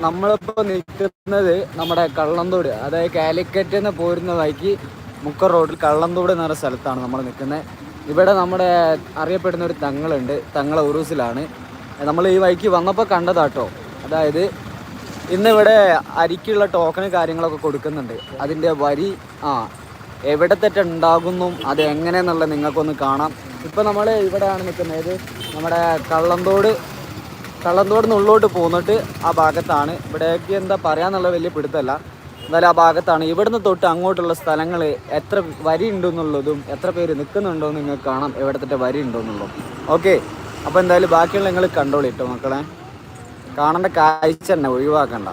നമ്മളിപ്പോൾ നിൽക്കുന്നത് നമ്മുടെ കള്ളന്തോട് അതായത് കാലിക്കറ്റ് നിന്ന് പോരുന്ന വഴിക്ക് മുക്ക റോഡിൽ കള്ളന്തോട് എന്ന സ്ഥലത്താണ് നമ്മൾ നിൽക്കുന്നത്. ഇവിടെ നമ്മുടെ അറിയപ്പെടുന്ന ഒരു തങ്ങളുണ്ട്. തങ്ങള ഉറൂസിലാണ്. നമ്മൾ ഈ വഴിക്ക് വന്നപ്പോൾ കണ്ടതാട്ടോ. അതായത് ഇന്നിവിടെ അരിക്കുള്ള ടോക്കണ് കാര്യങ്ങളൊക്കെ കൊടുക്കുന്നുണ്ട്. അതിന്റെ വരി ആ എവിടെ തെറ്റുണ്ടാകുന്നു അത് എങ്ങനെയെന്നുള്ളത് നിങ്ങൾക്കൊന്ന് കാണാം. ഇപ്പം നമ്മൾ ഇവിടെയാണ് നിൽക്കുന്നത്. നമ്മുടെ കള്ളന്തോട് കള്ളന്തോട് നിന്ന് ഉള്ളോട്ട് പോന്നിട്ട് ആ ഭാഗത്താണ് ഇവിടേക്ക് എന്താ പറയാന്നുള്ള വലിയ പിടുത്തല്ല എന്നാലും ആ ഭാഗത്താണ് ഇവിടുന്ന് തൊട്ട് അങ്ങോട്ടുള്ള സ്ഥലങ്ങൾ എത്ര വരി ഉണ്ടെന്നുള്ളതും എത്ര പേര് നിൽക്കുന്നുണ്ടോ നിങ്ങൾക്ക് കാണാം എവിടത്തെ വരി ഉണ്ടോന്നുള്ളതും ഓക്കെ അപ്പോൾ എന്തായാലും ബാക്കിയുള്ള നിങ്ങൾ കണ്ടോളി കേട്ടോ മക്കളെ കാണേണ്ട കാഴ്ച തന്നെ ഒഴിവാക്കണ്ട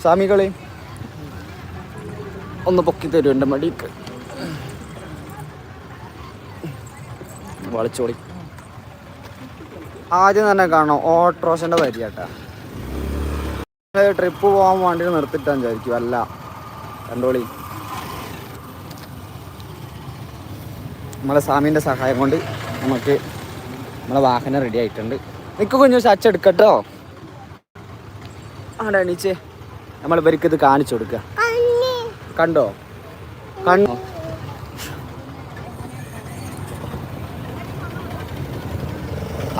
സ്വാമികളെ ഒന്ന് പൊക്കി തരും എന്റെ മടിക്ക് വളച്ചോളി ആദ്യം തന്നെ കാണാം ഓട്ടോഷന്റെ വരിയാട്ടാ ട്രിപ്പ് പോകാൻ വേണ്ടി നിർത്തിട്ടാൻ വിചാരിക്കും അല്ല കണ്ടോളി. നമ്മളെ സ്വാമീന്റെ സഹായം കൊണ്ട് നമുക്ക് നമ്മളെ വാഹനം റെഡി ആയിട്ടുണ്ട്. നിൽക്ക് കുഞ്ഞു ചച്ച എടുക്കട്ടോ. ആടാ എണീച്ചേ. നമ്മൾ ഇവർക്ക് ഇത് കാണിച്ചു കൊടുക്കുക കണ്ടോ?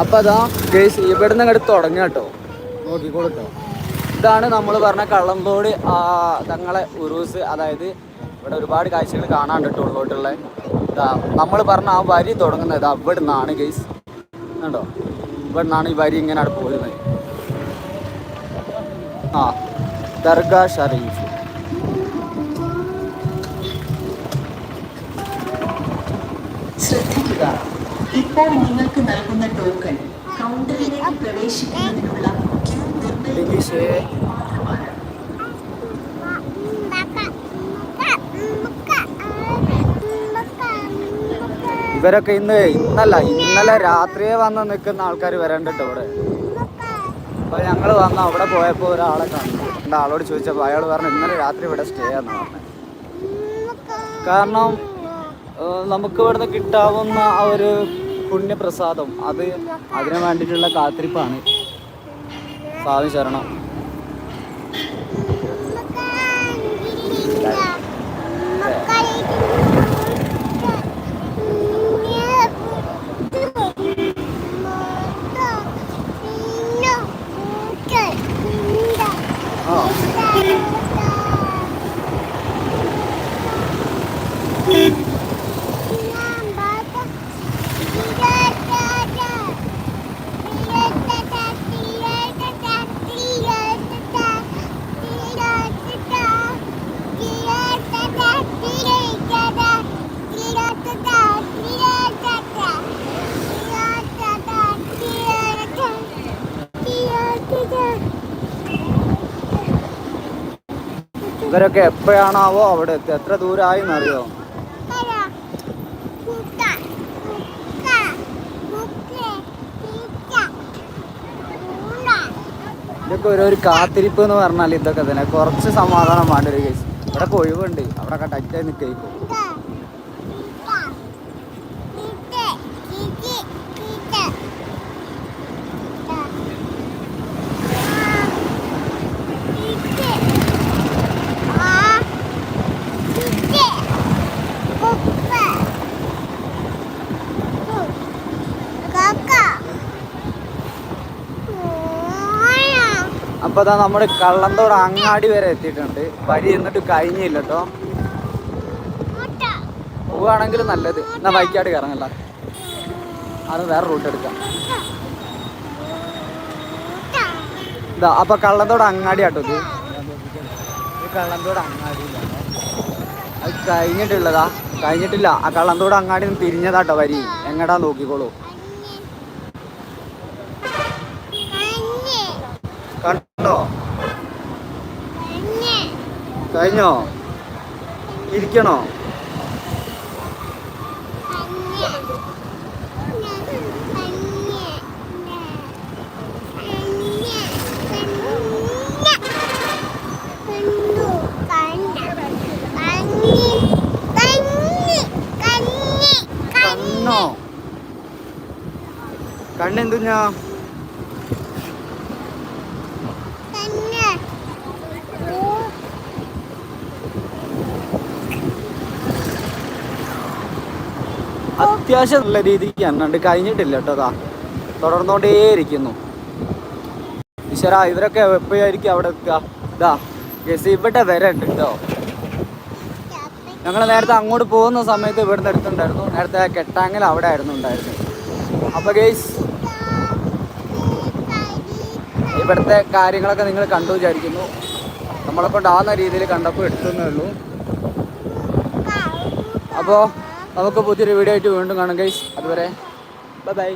അപ്പൊ അതാ ഗേസ് ഇവിടുന്ന് അങ്ങോട്ട് തുടങ്ങുക കേട്ടോ നോക്കിക്കോളട്ടോ. ഇതാണ് നമ്മൾ പറഞ്ഞ കള്ളന്തോട് ആ തങ്ങളെ ഉറൂസ് അതായത് ഇവിടെ ഒരുപാട് കാഴ്ചകൾ കാണാണ്ട് കേട്ടോ ഉള്ളോട്ടുള്ള. ഇതാ നമ്മൾ പറഞ്ഞ ആ വരി തുടങ്ങുന്നത് അവിടെ ഇവിടെ നിന്നാണ് ഗേസ് കണ്ടോ? ഇവിടെ നിന്നാണ് ഈ വരി ഇങ്ങനെ അവിടെ പോരുന്നത്. ആ ദർഗാ ഷറീഫ് ഇപ്പോൾ നിങ്ങൾക്ക് നൽകുന്ന ടോക്കൺ കൗണ്ടറിലേക്ക് പ്രവേശിക്കുന്നതിനുള്ള ഇവരൊക്കെ ഇന്ന് ഇന്നല്ല ഇന്നലെ രാത്രിയെ വന്ന് നിൽക്കുന്ന ആൾക്കാർ വരണ്ടിട്ട് അവിടെ അപ്പൊ ഞങ്ങൾ വന്ന അവിടെ പോയപ്പോൾ ഒരാളെ കണ്ടു. ആളോട് ചോദിച്ചപ്പോൾ അയാൾ പറഞ്ഞു ഇന്നലെ രാത്രി ഇവിടെ സ്റ്റേ ആന്ന് പറഞ്ഞു. കാരണം നമുക്ക് ഇവിടുന്ന് കിട്ടാവുന്ന ആ ഒരു പുണ്യപ്രസാദം. അത് അതിനു വേണ്ടിയിട്ടുള്ള കാത്തിരിപ്പാണ്. സ്വാമി ശരണം. ആ. ഇവരൊക്കെ എപ്പോഴാണാവോ അവിടെ എത്തി എത്ര ദൂരമായി എന്നറിയോ? ഇതൊക്കെ ഒരു ഒരു കാത്തിരിപ്പ് എന്ന് പറഞ്ഞാൽ ഇതൊക്കെ തന്നെ. കുറച്ച് സമാധാനം വേണ്ട ഒരു കേസ് ഇവിടെ ഒഴിവുണ്ട്. അവിടെ ഒക്കെ ടൈറ്റായി നിൽക്കും. അപ്പൊ അതാ നമ്മുടെ കള്ളന്തോട് അങ്ങാടി വരെ എത്തിയിട്ടുണ്ട്. വരി എന്നിട്ട് കഴിഞ്ഞില്ല കേട്ടോ പോവുകയാണെങ്കിൽ നല്ലത്. എന്നാ ബൈക്കാട് കയറങ്ങല്ല അത് വേറെ റൂട്ട് എടുക്കാം. ഇതാ അപ്പൊ കള്ളന്തോട് അങ്ങാടി ആട്ടോ കള്ളന്തോട് അങ്ങാടി അത് കഴിഞ്ഞിട്ടുള്ളതാ കഴിഞ്ഞിട്ടില്ല. ആ കള്ളന്തോട് അങ്ങാടി തിരിഞ്ഞതാട്ടോ വരി എങ്ങടാ നോക്കിക്കോളൂ. കണ്ടോ? കഴിഞ്ഞോ. ഇരിക്കണോ? കണ്ണോ? കണ്ണെന്തുഞ്ഞാ? അത്യാവശ്യം നല്ല രീതിക്ക് എണ്ണുണ്ട് കഴിഞ്ഞിട്ടില്ല കേട്ടോ തുടർന്നുകൊണ്ടേയിരിക്കുന്നു ഈശ്വര ഇവരൊക്കെ എപ്പോഴായിരിക്കും അവിടെ എത്തുക? ഇതാ ഗസ് ഇവിടെ വരെ ഉണ്ട് കേട്ടോ. ഞങ്ങൾ നേരത്തെ അങ്ങോട്ട് പോകുന്ന സമയത്ത് ഇവിടുന്ന് എടുത്തുണ്ടായിരുന്നു നേരത്തെ കെട്ടാങ്ങൽ അവിടെ ആയിരുന്നു ഉണ്ടായിരുന്നത്. അപ്പോൾ ഗേസ് ഇവിടുത്തെ കാര്യങ്ങളൊക്കെ നിങ്ങൾ കണ്ടു വിചാരിക്കുന്നു. നമ്മളെ കൊണ്ടാവുന്ന രീതിയിൽ കണ്ടപ്പോൾ എടുത്തുന്നേ ഉള്ളൂ. അപ്പോൾ നമുക്ക് പുതിയൊരു വീഡിയോ ആയിട്ട് വീണ്ടും കാണാം ഗൈസ് അതുവരെ ബൈ ബൈ